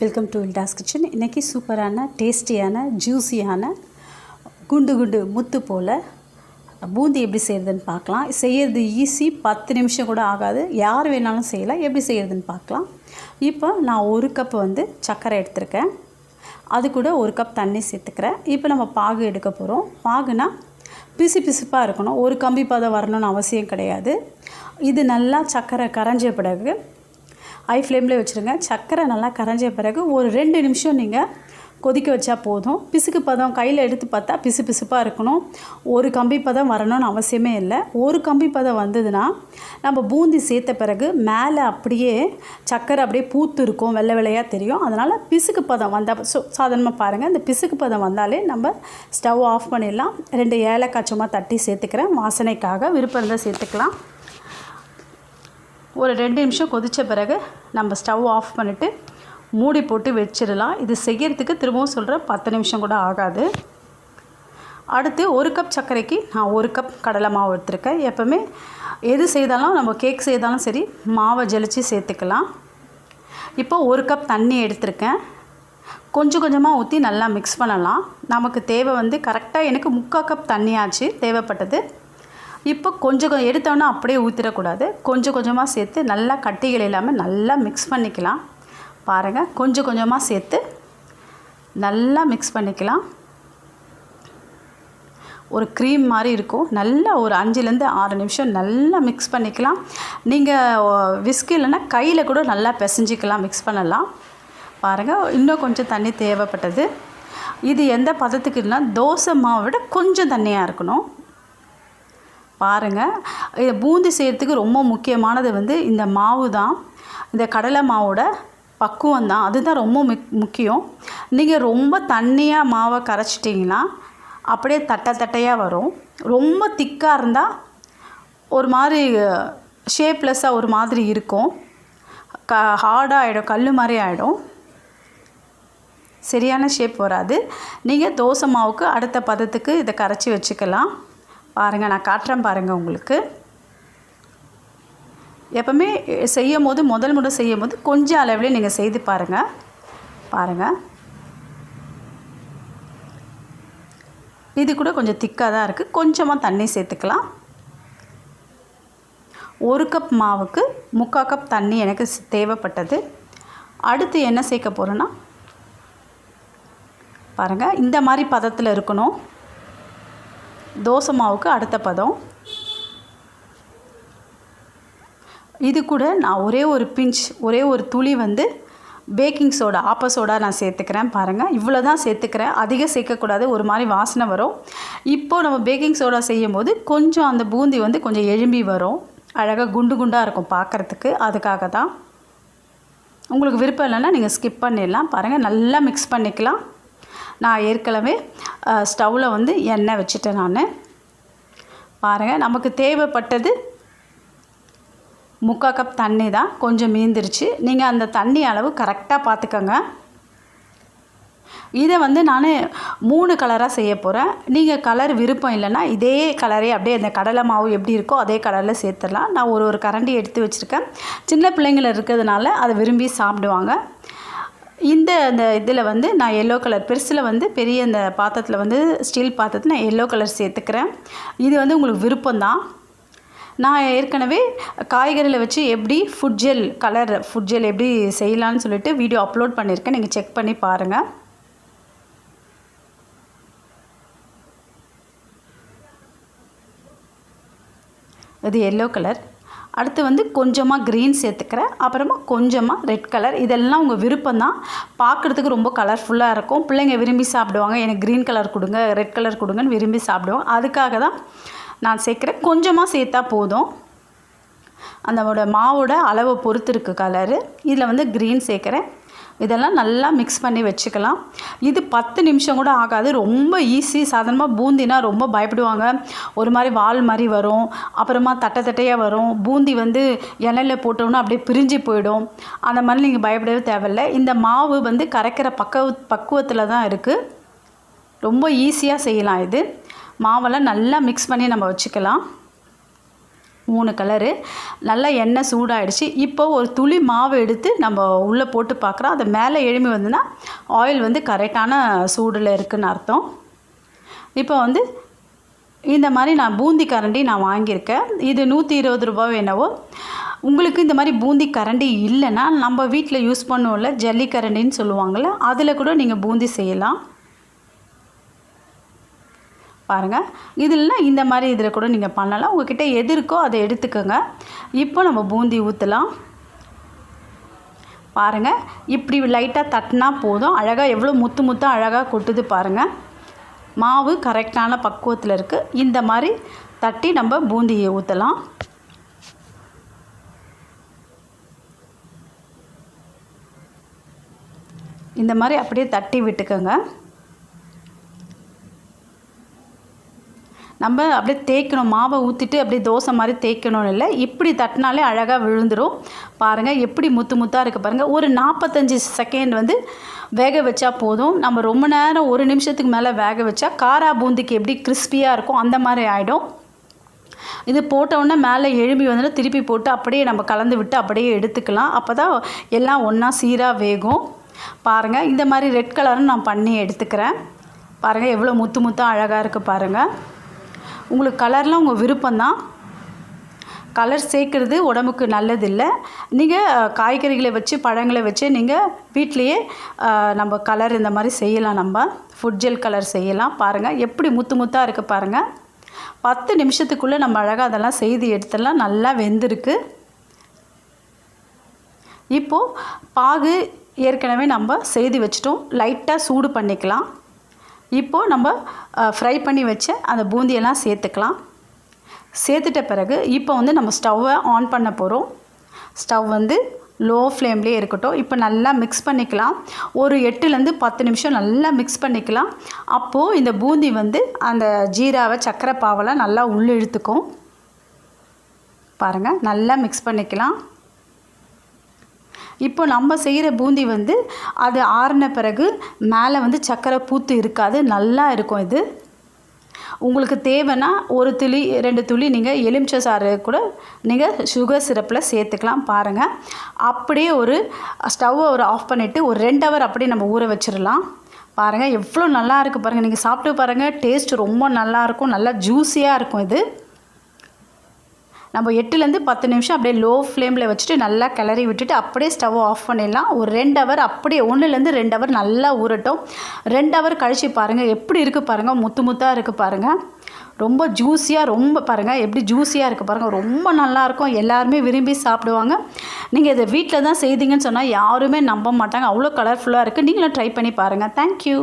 Welcome to வில்டாஸ் kitchen இன்றைக்கி சூப்பரான டேஸ்டியான ஜூஸியான குண்டு குண்டு முத்து போல் பூந்தி எப்படி செய்கிறதுன்னு பார்க்கலாம். செய்கிறது ஈஸி பத்து நிமிஷம் கூட ஆகாது. யார் வேணாலும் செய்யலாம். எப்படி செய்கிறதுன்னு பார்க்கலாம். இப்போ நான் ஒரு கப் வந்து சர்க்கரை எடுத்திருக்கேன். அது கூட ஒரு கப் தண்ணி சேர்த்துக்கிறேன். இப்போ நம்ம பாகு எடுக்க போகிறோம் பாகுனா பிசு பிசுப்பாக இருக்கணும். ஒரு கம்பி பதம் வரணும்னு அவசியம் கிடையாது. இது நல்லா சர்க்கரை கரைஞ்ச பிறகு ஹை ஃப்ளேமில் வச்சுருங்க. சர்க்கரை நல்லா கரைஞ்ச பிறகு ஒரு ரெண்டு நிமிஷம் நீங்கள் கொதிக்க வச்சா போதும். பிசுக்கு பதம் கையில் எடுத்து பார்த்தா பிசு பிசுப்பாக இருக்கணும். ஒரு கம்பி பதம் வரணும்னு அவசியமே இல்லை. ஒரு கம்பி பதம் வந்ததுன்னா நம்ம பூந்தி சேர்த்த பிறகு மேலே அப்படியே சக்கரை அப்படியே பூத்து இருக்கும். வெள்ளை வெள்ளையாக தெரியும். அதனால் பிசுக்கு பதம் வந்தால் ஸோ சாதாரணமாக பாருங்கள் இந்த பிசுக்கு பதம் வந்தாலே நம்ம ஸ்டவ் ஆஃப் பண்ணிடலாம். ரெண்டு ஏலக்காய் சும்மா தட்டி சேர்த்துக்கிறேன். வாசனைக்காக விருப்பம் இருந்தால் சேர்த்துக்கலாம். ஒரு ரெண்டு நிமிஷம் கொதித்த பிறகு நம்ம ஸ்டவ் ஆஃப் பண்ணிவிட்டு மூடி போட்டு வச்சிடலாம். இது செய்கிறதுக்கு திரும்பவும் சொல்கிறேன் பத்து நிமிஷம் கூட ஆகாது. அடுத்து ஒரு கப் சர்க்கரைக்கு நான் ஒரு கப் கடலை மாவு எடுத்திருக்கேன். எப்போவுமே எது செய்தாலும் நம்ம கேக் செய்தாலும் சரி மாவை ஜலிச்சு சேர்த்துக்கலாம். இப்போ ஒரு கப் தண்ணி எடுத்திருக்கேன். கொஞ்சம் கொஞ்சமாக ஊற்றி நல்லா மிக்ஸ் பண்ணலாம். நமக்கு தேவை வந்து கரெக்டாக எனக்கு முக்கால் கப் தண்ணியாச்சு தேவைப்பட்டது. இப்போ கொஞ்சம் கொஞ்சம் எடுத்தோன்னா அப்படியே ஊற்றிடக்கூடாது கொஞ்சம் கொஞ்சமாக சேர்த்து நல்லா கட்டிகள் இல்லாமல் நல்லா மிக்ஸ் பண்ணிக்கலாம். பாருங்கள் கொஞ்சம் கொஞ்சமாக சேர்த்து நல்லா மிக்ஸ் பண்ணிக்கலாம். ஒரு க்ரீம் மாதிரி இருக்கும். நல்லா ஒரு அஞ்சுலேருந்து ஆறு நிமிஷம் நல்லா மிக்ஸ் பண்ணிக்கலாம். நீங்கள் விஸ்க் இல்லைன்னா கையில் கூட நல்லா பிசைஞ்சிக்கலாம் மிக்ஸ் பண்ணலாம். பாருங்கள் இன்னும் கொஞ்சம் தண்ணி தேவைப்பட்டது. இது எந்த பதத்துக்கு தோசை மாவை விட கொஞ்சம் தண்ணியாக இருக்கணும். பாருங்கள் இது பூந்தி செய்கிறதுக்கு ரொம்ப முக்கியமானது வந்து இந்த மாவு தான் இந்த கடலை மாவோட பக்குவம் தான் அதுதான் ரொம்ப முக் முக்கியம். நீங்கள் ரொம்ப தண்ணியாக மாவை கரைச்சிட்டிங்கன்னா அப்படியே தட்டை தட்டையாக வரும். ரொம்ப திக்காக இருந்தால் ஒரு மாதிரி ஷேப்லெஸ்ஸாக ஒரு மாதிரி இருக்கும். க ஹார்டாக ஆகிடும் கல் மாதிரி ஆகிடும் சரியான ஷேப் வராது. நீங்கள் தோசை மாவுக்கு அடுத்த பதத்துக்கு இதை கரைச்சி வச்சுக்கலாம். பாருங்கள் நான் காட்டுறேன் பாருங்கள் உங்களுக்கு. எப்போவுமே செய்யும் போது முதல் முறை செய்யும் போது கொஞ்சம் அளவில் நீங்கள் செய்து பாருங்கள் பாருங்கள் இது கூட கொஞ்சம் திக்காக தான் இருக்குது கொஞ்சமாக தண்ணி சேர்த்துக்கலாம். ஒரு கப் மாவுக்கு முக்கால் கப் தண்ணி எனக்கு தேவைப்பட்டது. அடுத்து என்ன சேர்க்க போகிறேன்னா பாருங்கள் இந்த மாதிரி பதத்தில் இருக்கணும். தோசை மாவுக்கு அடுத்த பதம். இது கூட நான் ஒரே ஒரு பிஞ்ச் ஒரே ஒரு துளி வந்து பேக்கிங் சோடா ஆப்ப சோடா நான் சேர்த்துக்கிறேன் பாருங்கள் இவ்வளோ தான் சேர்த்துக்கிறேன். அதிகம் சேர்க்கக்கூடாது. ஒரு மாதிரி வாசனை வரும். இப்போது நம்ம பேக்கிங் சோடா செய்யும் போது கொஞ்சம் அந்த பூந்தி வந்து கொஞ்சம் எழும்பி வரும். அழகாக குண்டு குண்டாக இருக்கும் பார்க்குறதுக்கு அதுக்காக தான். உங்களுக்கு விருப்பம் இல்லைன்னா நீங்கள் ஸ்கிப் பண்ணிடலாம். பாருங்கள் நல்லா மிக்ஸ் பண்ணிக்கலாம். நான் ஏற்கனவே ஸ்டவ்வில் வந்து எண்ணெய் வச்சுட்டேன் நான். பாருங்கள் நமக்கு தேவைப்பட்டது முக்கால் கப் தண்ணி தான். கொஞ்சம் மீந்துருச்சு. நீங்கள் அந்த தண்ணி அளவு கரெக்டாக பார்த்துக்கோங்க இதை வந்து நான் மூணு கலராக செய்ய போகிறேன் நீங்கள் கலர் விருப்பம் இல்லைன்னா இதே கலரே அப்படியே அந்த கடலை மாவு எப்படி இருக்கோ அதே கலரில் சேர்த்துடலாம். நான் ஒரு ஒரு கரண்டி எடுத்து வச்சுருக்கேன். சின்ன பிள்ளைங்கள இருக்கிறதுனால அதை விரும்பி சாப்பிடுவாங்க. இந்த அந்த இதில் வந்து நான் எல்லோ கலர் பெருசில் வந்து பெரிய அந்த பாத்திரத்தில் வந்து ஸ்டீல் பாத்திரத்தில் நான் எல்லோ கலர் சேர்த்துக்கிறேன். இது வந்து உங்களுக்கு விருப்பம்தான். நான் ஏற்கனவே காய்கறியில் வச்சு எப்படி food gel colour food gel எப்படி செய்யலான்னு சொல்லிட்டு வீடியோ அப்லோட் பண்ணியிருக்கேன் நீங்கள் செக் பண்ணி பாருங்கள் இது எல்லோ கலர் அடுத்து வந்து கொஞ்சமாக க்ரீன் சேர்த்துக்கிறேன். அப்புறமா கொஞ்சமாக ரெட் கலர் இதெல்லாம் உங்கள் விருப்பம் தான் பார்க்குறதுக்கு ரொம்ப கலர்ஃபுல்லாக இருக்கும். பிள்ளைங்க விரும்பி சாப்பிடுவாங்க. எனக்கு க்ரீன் கலர் கொடுங்க ரெட் கலர் கொடுங்கன்னு விரும்பி சாப்பிடுவாங்க. அதுக்காக தான் நான் சேர்க்குறேன். கொஞ்சமாக சேர்த்தா போதும். அந்த மாவோட அளவை பொறுத்து இருக்குது கலரு இதில் வந்து க்ரீன் சேர்க்குறேன். இதெல்லாம் நல்லா மிக்ஸ் பண்ணி வச்சுக்கலாம். இது பத்து நிமிஷம் கூட ஆகாது. ரொம்ப ஈஸி சாதாரணமாக பூந்தினா ரொம்ப பயப்படுவாங்க. ஒரு மாதிரி வால் மாதிரி வரும். அப்புறமா தட்டை தட்டையாக வரும். பூந்தி வந்து எண்ணெயில் போட்டோன்னா அப்படியே பிரிஞ்சு போயிடும். அந்த மாதிரி நீங்கள் பயப்படவே தேவையில்லை. இந்த மாவு வந்து கரைக்கிற பக்குவ பக்குவத்தில் தான் இருக்குது ரொம்ப ஈஸியாக செய்யலாம் இது. மாவெல்லாம் நல்லா மிக்ஸ் பண்ணி நம்ம வச்சுக்கலாம். மூணு கலரு நல்லா எண்ணெய் சூடாயிடுச்சு. இப்போ ஒரு துளி மாவு எடுத்து நம்ம உள்ளே போட்டு பார்க்குறோம். அது மேலே எழுமி வந்துன்னா ஆயில் வந்து கரெக்டான சூடில் இருக்குன்னு அர்த்தம். இப்போ வந்து இந்த மாதிரி நான் பூந்தி கரண்டி நான் வாங்கியிருக்கேன். இது நூற்றி இருபது ரூபாய் என்னவோ. உங்களுக்கு இந்த மாதிரி பூந்தி கரண்டி இல்லைன்னா நம்ம வீட்டில் யூஸ் பண்ணுவோம்ல ஜல்லி கரண்டின்னு சொல்லுவாங்கள்ல அதில் கூட நீங்கள் பூந்தி செய்யலாம். பாருங்கள் இதில் இந்த மாதிரி இதில் கூட நீங்கள் பண்ணலாம். உங்கள்கிட்ட எது இருக்கோ அதை எடுத்துக்கோங்க. இப்போ நம்ம பூந்தி ஊற்றலாம் பாருங்கள் இப்படி லைட்டாக தட்டினா போதும். அழகாக எவ்வளோ முத்து முத்தாக அழகாக கொட்டுது பாருங்கள் மாவு கரெக்டான பக்குவத்தில் இருக்குது இந்த மாதிரி தட்டி நம்ம பூந்தியை ஊற்றலாம் இந்த மாதிரி அப்படியே தட்டி விட்டுக்கோங்க. நம்ம அப்படியே தேய்க்கணும். மாவை ஊற்றிட்டு அப்படியே தோசை மாதிரி தேய்க்கணும்னு இல்லை. இப்படி தட்டினாலே அழகாக விழுந்துடும் பாருங்கள் எப்படி முத்து முத்தாக இருக்குது பாருங்கள் ஒரு நாற்பத்தஞ்சு செகண்ட் வந்து வேக வச்சா போதும். நம்ம ரொம்ப நேரம் ஒரு நிமிஷத்துக்கு மேலே வேக வச்சா காரா பூந்திக்கு எப்படி கிறிஸ்பியாக இருக்கும் அந்த மாதிரி ஆகிடும் இது போட்டவுடனே மேலே எழும்பி வந்துட்டு திருப்பி போட்டு அப்படியே நம்ம கலந்து விட்டு அப்படியே எடுத்துக்கலாம். அப்போ தான் எல்லாம் ஒன்றா சீராக வேகும். பாருங்கள் இந்த மாதிரி ரெட் கலரும் நான் பண்ணி எடுத்துக்கிறேன். பாருங்கள் எவ்வளோ முத்து முத்தாக அழகாக இருக்குது பாருங்கள் உங்களுக்கு கலர்லாம் உங்கள் விருப்பம்தான். கலர் சேர்க்குறது உடம்புக்கு நல்லதில்லை. நீங்கள் காய்கறிகளை வச்சு பழங்களை வச்சு நீங்கள் வீட்லேயே நம்ம கலர் இந்த மாதிரி செய்யலாம் நம்ம. ஃபுட் ஜெல் கலர் செய்யலாம். பாருங்கள் எப்படி முத்து முத்தாக இருக்குது பாருங்கள் பத்து நிமிஷத்துக்குள்ளே நம்ம அழகாக அதெல்லாம் செய்து எடுத்துடலாம். நல்லா வெந்திருக்கு. இப்போது பாகு ஏற்கனவே நம்ம செய்து வச்சிட்டோம். லைட்டாக சூடு பண்ணிக்கலாம். இப்போது நம்ம ஃப்ரை பண்ணி வச்ச அந்த பூந்தியெல்லாம் சேர்த்துக்கலாம். சேர்த்துட்ட பிறகு இப்போ வந்து நம்ம ஸ்டவ்வை ஆன் பண்ண போகிறோம் ஸ்டவ் வந்து லோ ஃப்ளேம்லேயே இருக்கட்டும். இப்போ நல்லா மிக்ஸ் பண்ணிக்கலாம். ஒரு எட்டுலேருந்து பத்து நிமிஷம் நல்லா மிக்ஸ் பண்ணிக்கலாம். அப்போது இந்த பூந்தி வந்து அந்த ஜீராவை சக்கரை பாவெல்லாம் நல்லா உள்ளிழுத்துக்கும். பாருங்கள் நல்லா மிக்ஸ் பண்ணிக்கலாம். இப்போ நம்ம செய்கிற பூந்தி வந்து அது ஆறின பிறகு மேலே வந்து சக்கரை பூத்து இருக்காது நல்லா இருக்கும் இது. உங்களுக்கு தேவைன்னா ஒரு துளி ரெண்டு துளி நீங்கள் எலுமிச்சை சாறு கூட நீங்கள் சுகர் சிரப்பில் சேர்த்துக்கலாம் பாருங்கள் அப்படியே ஒரு ஸ்டவ்வை ஒரு ஆஃப் பண்ணிவிட்டு ஒரு ரெண்டு ஹவர் அப்படியே நம்ம ஊற வச்சிடலாம். பாருங்கள் எவ்வளோ நல்லா இருக்குது பாருங்கள் நீங்கள் சாப்பிட்டு பாருங்கள் டேஸ்ட் ரொம்ப நல்லாயிருக்கும் நல்லா ஜூஸியாக இருக்கும் இது. நம்ம எட்டுலேருந்து பத்து நிமிஷம் அப்படியே லோ ஃப்ளேமில் வச்சுட்டு நல்லா கிளறி விட்டுட்டு அப்படியே ஸ்டவ் ஆஃப் பண்ணிடலாம். ஒரு ரெண்டு ஹவர் அப்படியே ஒன்றுலேருந்து ரெண்டு ஹவர் நல்லா ஊறட்டும். ரெண்டு ஹவர் கழித்து பாருங்கள் எப்படி இருக்குது பாருங்கள் முத்து முத்தாக இருக்குது பாருங்கள் ரொம்ப ஜூஸியாக ரொம்ப பாருங்கள் எப்படி ஜூஸியாக இருக்குது பாருங்கள் ரொம்ப நல்லாயிருக்கும் எல்லாருமே விரும்பி சாப்பிடுவாங்க. நீங்கள் இதை வீட்டில் தான் செய்தீங்கன்னு சொன்னால் யாருமே நம்ப மாட்டாங்க. அவ்வளோ கலர்ஃபுல்லாக இருக்குது நீங்களும் ட்ரை பண்ணி பாருங்கள் தேங்க்யூ